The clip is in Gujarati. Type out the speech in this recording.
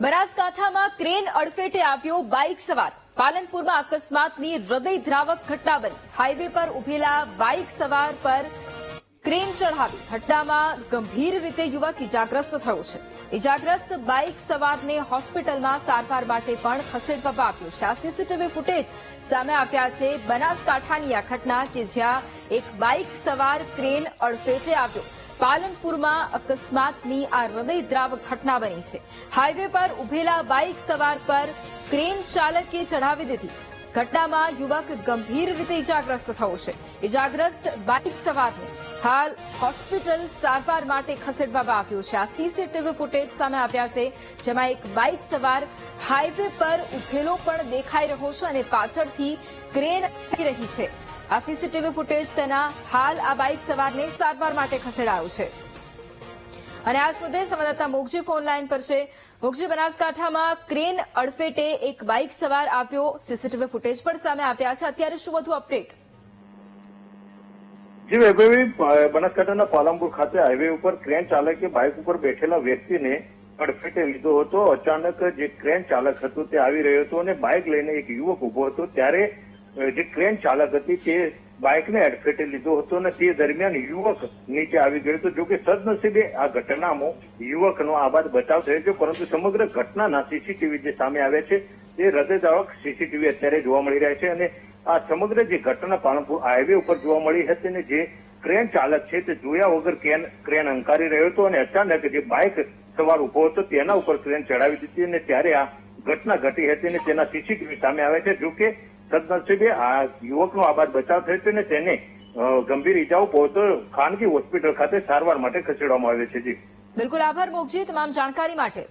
બનાસકાંઠામાં ક્રેન અડફેટે આવ્યો બાઇક સવાર. પાલનપુરમાં અકસ્માતની હૃદયદ્રાવક ઘટના બની. હાઈવે પર ઉભેલા બાઇક સવાર પર ક્રેન ચઢાવી. ઘટનામાં ગંભીર રીતે યુવક ઇજાગ્રસ્ત થયો છે. ઇજાગ્રસ્ત બાઇક સવારને હોસ્પિટલમાં સારવાર માટે પણ ખસેડવામાં આવ્યો. છે આ સીસીટીવી ફૂટેજ સામે આવ્યા છે. બનાસકાંઠાની આ ઘટના કે જ્યાં એક બાઇક સવાર ક્રેન અડફેટે આવ્યો. પાલનપુરમાં અકસ્માતની આ હૃદયદ્રાવક ઘટના બની છે. હાઈવે પર ઉભેલા બાઇક સવાર પર ક્રેન ચાલકે ચઢાવી દીધી. ઘટનામાં યુવક ગંભીર રીતે ઇજાગ્રસ્ત થયો છે. ઇજાગ્રસ્ત બાઇક સવારને હાલ હોસ્પિટલ સારવાર માટે ખસેડવામાં આવ્યો છે. આ સીસીટીવી ફૂટેજ સામે આવ્યા છે, જેમાં એક બાઇક સવાર હાઈવે પર ઉભેલો પણ દેખાઈ રહ્યો છે અને પાછળથી ક્રેન આવી રહી છે. આ સીસીટીવી ફૂટેજ તેના હાલ આ બાઇક સવારને સારવાર માટે ખસેડાયો છે. અને આજ મુદ્દે સંવાદદાતા મોગજી ફોન પર છે. મોગજી બનાસકાંઠામાં ક્રેન અડફેટે એક બાઇક સવાર આવ્યો. સીસીટીવી ફૂટેજ પણ સામે આવ્યા છે. અત્યારે શું વધુ અપડેટ? જી વૈભવી બનાસકાંઠાના પાલનપુર ખાતે હાઈવે ઉપર ક્રેન ચાલકે બાઇક ઉપર બેઠેલા વ્યક્તિને અડફેટે લીધો હતો. અચાનક જે ક્રેન ચાલક હતો તે આવી રહ્યો હતો અને બાઇક લઈને એક યુવક ઊભો હતો. ત્યારે જે ક્રેન ચાલક હતી તે બાઇકને અડફેટે લીધો હતો અને તે દરમિયાન યુવક નીચે આવી ગયો હતો. જોકે સદનસીબે આ ઘટનામાં યુવકનો આબાદ બચાવ થયો છે, પરંતુ સમગ્ર ઘટનાના સીસીટીવી જે સામે આવ્યા છે, તે હૃદયદાવક સીસીટીવી અત્યારે જોવા મળી રહ્યા છે અને આ સમગ્ર જે ઘટના પાલનપુર હાઈવે ઉપર જોવા મળી હતી અને જે ક્રેન ચાલક છે તે જોયા વગર ક્રેન ક્રેન અંકારી રહ્યો હતો અને અચાનક જે બાઇક સવાર ઊભો હતો તેના ઉપર ક્રેન ચડાવી દીધી અને ત્યારે આ ઘટના ઘટી હતી અને તેના સીસીટીવી સામે આવે છે. જો કે સદનસીબે આ યુવકનો આબાદ બચાવ થયો છે અને તેને ગંભીર ઈજાઓ પહોંચતો ખાનગી હોસ્પિટલ ખાતે સારવાર માટે ખસેડવામાં આવે છે, જી. બિલકુલ આભાર, મોગજી. તમામ જાણકારી માટે.